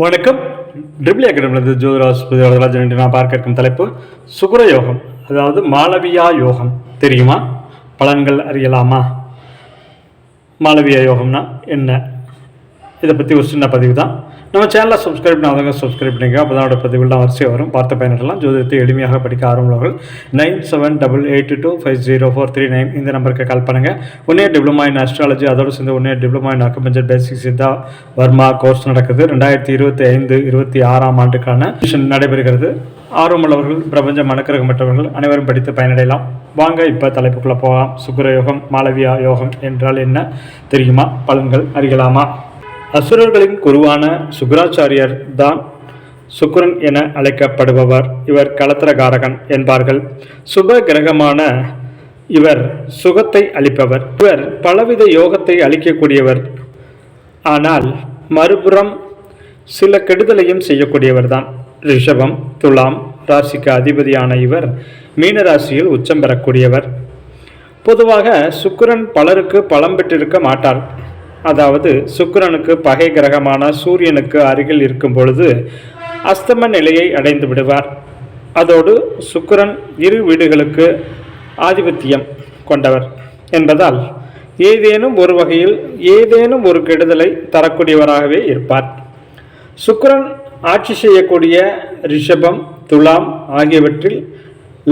வணக்கம். ட்ரிபிள் அகாடமிலிருந்து ஜோதிராஜ் புதிராஜன் என்று நான் பார்க்க இருக்கும் தலைப்பு சுகுர யோகம் அதாவது மாளவியா யோகம். தெரியுமா? பலன்கள் அறியலாமா? மாளவியா யோகம்னா என்ன? இதை பற்றி ஒரு சின்ன பதிவு தான் நம்ம சேனலை சப்ஸ்கிரைப் பண்ணாதவங்க சப்ஸ்கிரைப் பண்ணிங்க. அப்போ தான் பதிவுலாம் வரிசையாக வரும். பார்த்த பயனரெல்லாம் ஜோதிடத்தை எளிமையாக படிக்க ஆரம்பவர்கள் nine seven double eight two five zero four three nine இந்த நம்பருக்கு கால் பண்ணுங்கள் ஒன்னே டிப்ளமா இன் அஸ்ட்ராலஜி அதோடு சேர்ந்து ஒன்னே diploma in acupuncture basic Siddha Varma course நடக்குது. ரெண்டாயிரத்தி இருபத்தி ஐந்து இருபத்தி ஆறாம் ஆண்டுக்கான admission நடைபெறுகிறது. ஆர்வமுள்ளவர்கள் பிரபஞ்ச மனக்கிரகம் மற்றவர்கள் அனைவரும் படித்து பயனடையலாம். வாங்க இப்போ தலைப்புக்குள்ளே போகலாம். சுக்கிர யோகம் மாளவியா யோகம் என்றால் என்ன? தெரியுமா? பலன்கள் அறியலாமா? அசுரர்களின் குருவான சுக்கராச்சாரியர் தான் சுக்ரன் என அழைக்கப்படுபவர். இவர் களத்திரகாரகன் என்பார்கள். சுப கிரகமான இவர் சுகத்தை அளிப்பவர். இவர் பலவித யோகத்தை அளிக்கக்கூடியவர். ஆனால் மறுபுறம் சில கெடுதலையும் செய்யக்கூடியவர்தான் ரிஷபம் துலாம் ராசிக்கு அதிபதியான இவர் மீன ராசியில் உச்சம் பெறக்கூடியவர். பொதுவாக சுக்கரன் பலருக்கு பலம் பெற்றிருக்க மாட்டார். அதாவது சுக்கிரனுக்கு பகை கிரகமான சூரியனுக்கு அருகில் இருக்கும் பொழுது அஸ்தம நிலையை அடைந்து விடுவார். அதோடு சுக்கிரன் இரு வீடுகளுக்கு ஆதிபத்தியம் கொண்டவர் என்பதால் ஏதேனும் ஒரு வகையில் ஏதேனும் ஒரு கெடுதலை தரக்கூடியவராகவே இருப்பார். சுக்கிரன் ஆட்சி செய்யக்கூடிய ரிஷபம் துலாம் ஆகியவற்றில்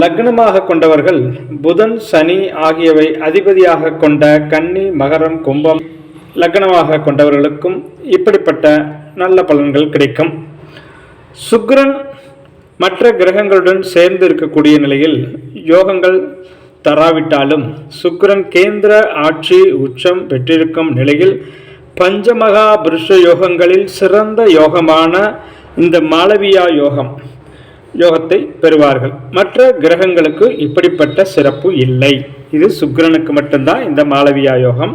லக்னமாக கொண்டவர்கள் புதன் சனி ஆகியவை அதிபதியாக கொண்ட கன்னி மகரம் கும்பம் லக்னமாக கொண்டவர்களுக்கும் இப்படிப்பட்ட நல்ல பலன்கள் கிடைக்கும். சுக்கிரன் மற்ற கிரகங்களுடன் சேர்ந்து இருக்கக்கூடிய நிலையில் யோகங்கள் தராவிட்டாலும் சுக்கிரன் கேந்திர ஆட்சி உச்சம் பெற்றிருக்கும் நிலையில் பஞ்சமகா புருஷ யோகங்களில் சிறந்த யோகமான இந்த மாளவியா யோகம் யோகத்தை பெறுவார்கள். மற்ற கிரகங்களுக்கு இப்படிப்பட்ட சிறப்பு இல்லை. இது சுக்கிரனுக்கு மட்டும்தான் இந்த மாளவியா யோகம்.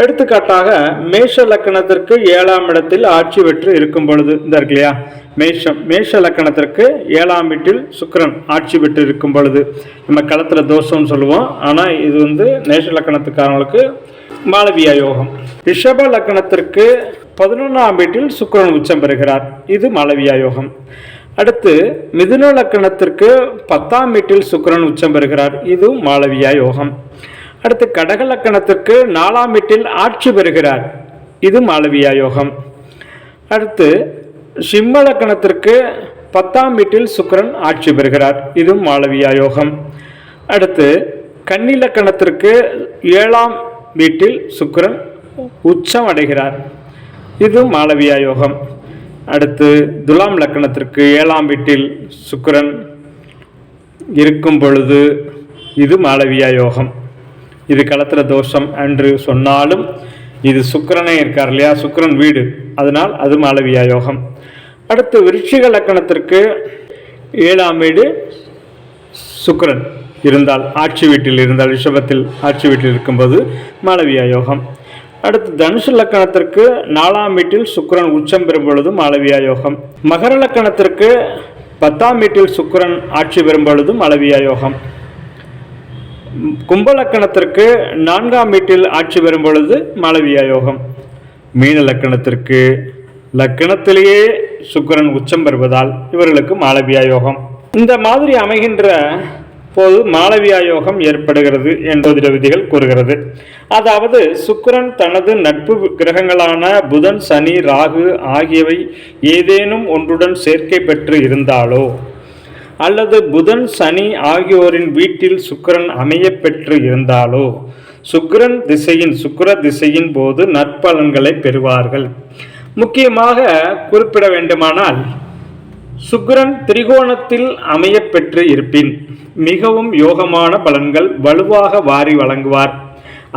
எடுத்துக்காட்டாக மேஷ லக்கணத்திற்கு ஏழாம் இடத்தில் ஆட்சி பெற்று இருக்கும் பொழுது இந்த இருக்கு இல்லையா? மேஷம் மேஷ லக்கணத்திற்கு ஏழாம் வீட்டில் சுக்கிரன் ஆட்சி பெற்று இருக்கும் பொழுது நம்ம களத்தில் தோஷம்னு சொல்லுவோம். ஆனால் இது வந்து மேஷ லக்கணத்துக்காரங்களுக்கு மாளவியா யோகம். ரிஷப லக்கணத்திற்கு பதினொன்றாம் வீட்டில் சுக்கிரன் உச்சம் பெறுகிறார். இது மாளவியா யோகம். அடுத்து மிதுன லக்கணத்திற்கு பத்தாம் வீட்டில் சுக்கிரன் உச்சம் பெறுகிறார். இது மாளவியா யோகம். அடுத்து கடகலக்கணத்திற்கு நாலாம் வீட்டில் ஆட்சி பெறுகிறார். இது மாளவியா யோகம். அடுத்து சிம்ம லக்கணத்திற்கு பத்தாம் வீட்டில் சுக்கிரன் ஆட்சி பெறுகிறார். இது மாளவியா யோகம். அடுத்து கன்னிலக்கணத்திற்கு ஏழாம் வீட்டில் சுக்கிரன் உச்சம் அடைகிறார். இது மாளவியா யோகம். அடுத்து துலாம் லக்கணத்திற்கு ஏழாம் வீட்டில் சுக்கிரன் இருக்கும் பொழுது இது மாளவியா யோகம். இது களத்தில் தோஷம் என்று சொன்னாலும் இது சுக்கரனே இருக்கார் இல்லையா? சுக்கிரன் வீடு. அதனால் அது மாளவியா யோகம். அடுத்து விருட்சிக லக்கணத்திற்கு ஏழாம் வீடு சுக்கரன் இருந்தால் ஆட்சி வீட்டில் இருந்தால் ரிஷபத்தில் ஆட்சி வீட்டில் இருக்கும்போது மாளவியா யோகம். அடுத்து தனுசு லக்கணத்திற்கு நாலாம் வீட்டில் சுக்கரன் உச்சம் பெறும் பொழுது மாளவியா யோகம். மகர லக்கணத்திற்கு பத்தாம் வீட்டில் சுக்கிரன் ஆட்சி பெறும்பொழுதும் மாளவியா யோகம். கும்பலக்கணத்திற்கு நான்காம் வீட்டில் ஆட்சி பெறும் பொழுது மாளவியா யோகம். மீன லக்கணத்திற்கு லக்கணத்திலேயே சுக்கிரன் உச்சம் பெறுவதால் இவர்களுக்கு மாளவியா யோகம். இந்த மாதிரி அமைகின்ற போது மாளவியா யோகம் ஏற்படுகிறது என்பதிர விதிகள் கூறுகிறது. அதாவது சுக்கிரன் தனது நட்பு கிரகங்களான புதன் சனி ராகு ஆகியவை ஏதேனும் ஒன்றுடன் சேர்க்கை பெற்று இருந்தாலோ அல்லது புதன் சனி ஆகியோரின் வீட்டில் சுக்கிரன் அமைய பெற்று இருந்தாலோ? சுக்கிரன் திசையின் சுக்கிர திசையின் போது நற்பலன்களை பெறுவார்கள். முக்கியமாக குறிப்பிட வேண்டுமானால் சுக்கிரன் திரிகோணத்தில் அமைய பெற்று இருப்பின் மிகவும் யோகமான பலன்கள் வலுவாக வாரி வழங்குவார்.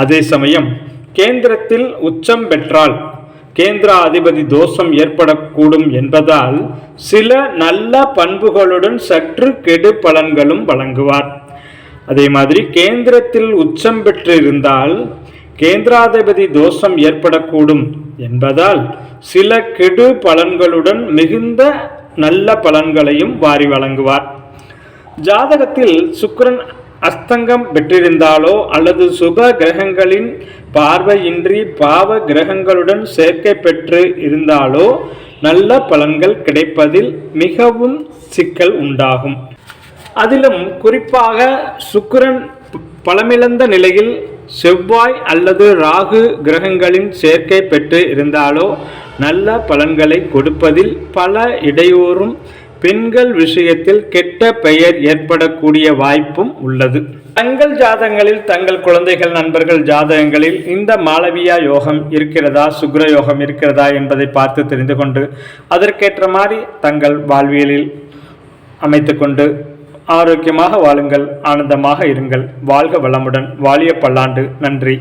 அதே சமயம் கேந்திரத்தில் உச்சம் பெற்றால் கேந்திர அதிபதி தோஷம் ஏற்படக்கூடும் என்பதால் சில நல்ல பண்புகளுடன் சற்று கெடு பலன்களும் வழங்குவார். அதே மாதிரி கேந்திரத்தில் உச்சம் பெற்றிருந்தால் கேந்திராதிபதி தோஷம் ஏற்படக்கூடும் என்பதால் சில கெடு பலன்களுடன் மிகுந்த நல்ல பலன்களையும் வாரி வழங்குவார். ஜாதகத்தில் சுக்கரன் அஸ்தங்கம் பெற்றிருந்தாலோ அல்லது சுப கிரகங்களின் பார்வையின்றி பாவ கிரகங்களுடன் சேர்க்கை பெற்று இருந்தாலோ நல்ல பலன்கள் கிடைப்பதில் மிகவும் சிக்கல் உண்டாகும். அதிலும் குறிப்பாக சுக்கிரன் பலமிழந்த நிலையில் செவ்வாய் அல்லது ராகு கிரகங்களின் சேர்க்கை பெற்று இருந்தாலோ நல்ல பலன்களை கொடுப்பதில் பல இடையூறும் பெண்கள் விஷயத்தில் கெட்ட பெயர் ஏற்படக்கூடிய வாய்ப்பும் உள்ளது. தங்கள் ஜாதகங்களில் தங்கள் குழந்தைகள் நண்பர்கள் ஜாதகங்களில் இந்த மாளவியா யோகம் இருக்கிறதா சுக்ர யோகம் இருக்கிறதா என்பதை பார்த்து தெரிந்து கொண்டு அதற்கேற்ற மாதிரி தங்கள் வாழ்வியலில் அமைத்துக்கொண்டு ஆரோக்கியமாக வாழுங்கள் ஆனந்தமாக இருங்கள். வாழ்க வளமுடன். வாழிய பல்லாண்டு. நன்றி.